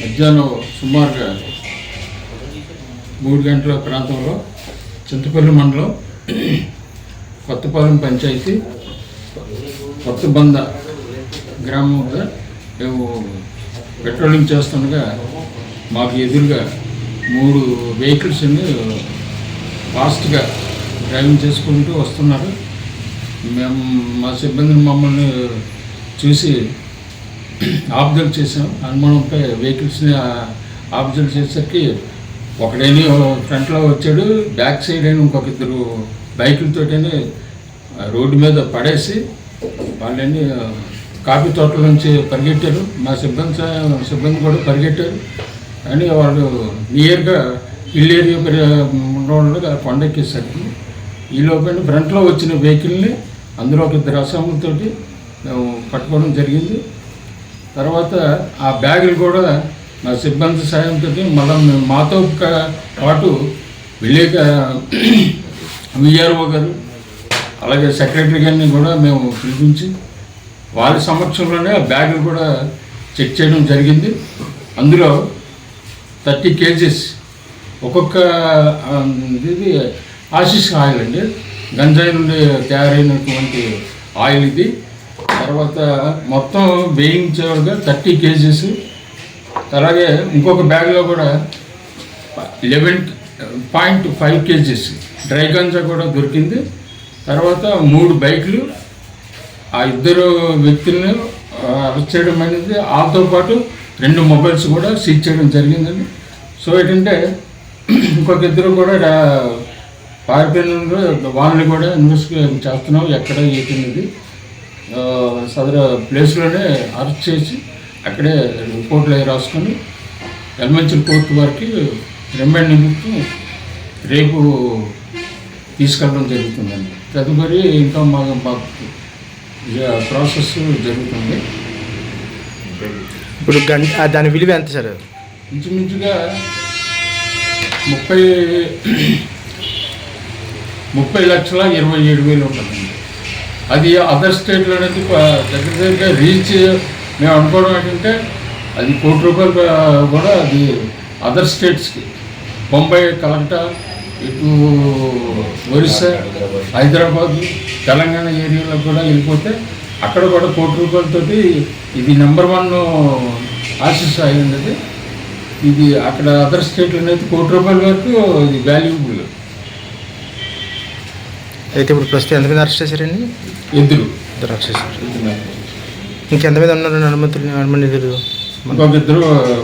మధ్యాహ్నం సుమారుగా మూడు గంటల ప్రాంతంలో చింతపల్లి మండలం కొత్తపాలెం పంచాయతీ కొత్త బంద గ్రామం మేము పెట్రోలింగ్ చేస్తుండగా మాకు ఎదురుగా మూడు వెహికల్స్ ఫాస్ట్గా డ్రైవింగ్ చేసుకుంటూ వస్తున్నారు. మేము మా సిబ్బందిని మమ్మల్ని చూసి ఆబ్జర్వ్ చేసాం. అనుమానంపై వెహికల్స్ని ఆబ్జర్వ్ చేసరికి ఒకడైనా ఫ్రంట్లో వచ్చాడు బ్యాక్ సైడ్ అయిన ఇంకొక ఇద్దరు బైకులతోటని రోడ్డు మీద పడేసి వాళ్ళని కాఫీ తోటల నుంచి పరిగెట్టారు. మా సిబ్బంది సిబ్బంది కూడా పరిగెట్టారు. అని వాళ్ళు నియర్గా హిల్ ఏరియా ఉండడం కొండెక్కేసరికి ఈ లోపల ఫ్రంట్లో వచ్చిన వెహికల్ని అందులో ఒక ఇద్దరు అసాములతోటి మేము పట్టుకోవడం జరిగింది. తర్వాత ఆ బ్యాగులు కూడా మా సిబ్బంది సాయంతో మళ్ళీ మాతో పాటు విలేక విఆర్ఓ గారు అలాగే సెక్రటరీ గారిని కూడా మేము పిలిపించి వారి సమక్షంలోనే ఆ బ్యాగులు కూడా చెక్ చేయడం జరిగింది. అందులో థర్టీ కేజీస్ ఒక్కొక్క ఇది ఆశిష్ ఆయిల్ అండి. గంజాయి నుండి తయారైనటువంటి ఆయిల్ ఇది. తర్వాత మొత్తం వేయించేవాడుగా థర్టీ కేజీస్. అలాగే ఇంకొక బ్యాగ్లో కూడా eleven point five kgs. Dry ganja కూడా దొరికింది. తర్వాత మూడు బైక్లు ఆ ఇద్దరు వ్యక్తులను అరెస్ట్ చేయడం అనేది వాళ్ళతో పాటు రెండు మొబైల్స్ కూడా సీజ్ చేయడం జరిగిందండి. సో ఏంటంటే ఇంకొక ఇద్దరు కూడా పారిపోయిన వాళ్ళని కూడా ఇన్వెస్టిగేషన్ చేస్తున్నాం ఎక్కడ ఏంటనేది సదరు సదర ప్లేస్లోనే అరెస్ట్ చేసి అక్కడే రిపోర్ట్లు అవి రాసుకొని ఎలిమెంటరీ కోర్టు వారికి రిమాండ్ నిమిత్తం రేపు తీసుకెళ్ళడం జరుగుతుందండి. తదుపరి ఇంకా మాకు ఇక ప్రాసెస్ జరుగుతుంది. ఇప్పుడు గంట దాని విలువ ఎంత సార్? ఇంచుమించుగా ముప్పై ముప్పై లక్షల ఇరవై ఏడు వేలు ఉంటుందండి. అది అదర్ స్టేట్లో అనేది దగ్గర దగ్గర రీచ్ మేము అనుకోవడం ఏంటంటే అది కోటి రూపాయలు కూడా అది అదర్ స్టేట్స్కి బొంబాయి కలకట్టా ఇటు ఒరిస్సా హైదరాబాద్ తెలంగాణ ఏరియాలో కూడా వెళ్ళిపోతే అక్కడ కూడా కోటి రూపాయలతోటి ఇది నెంబర్ వన్ ఆశిస్ అయింది ఇది అక్కడ అదర్ స్టేట్లో అనేది కోటి రూపాయల వరకు ఇది వాల్యూబుల్ అయితే ఇప్పుడు ప్రస్తుతం ఎంతమంది అరెస్ట్ చేశారండి? ఎదురు ఇద్దరు అరెస్ట్ చేశారు. ఇంకెంతమంది ఉన్నారు? అనుమతులు అనుమతి ఇంకొక ఇద్దరు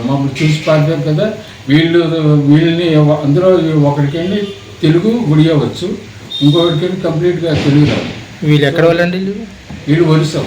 మమ్మల్ని చూసి పారిపోయారు కదా. వీళ్ళు వీళ్ళని అందులో ఒకరికేంటి తెలుగు గుడియా వచ్చు ఇంకొకరికేంటి కంప్లీట్గా తెలుగు రాదు. వీళ్ళు ఎక్కడ వాళ్ళండి? వీళ్ళు వీళ్ళు. ఒరిస్సా.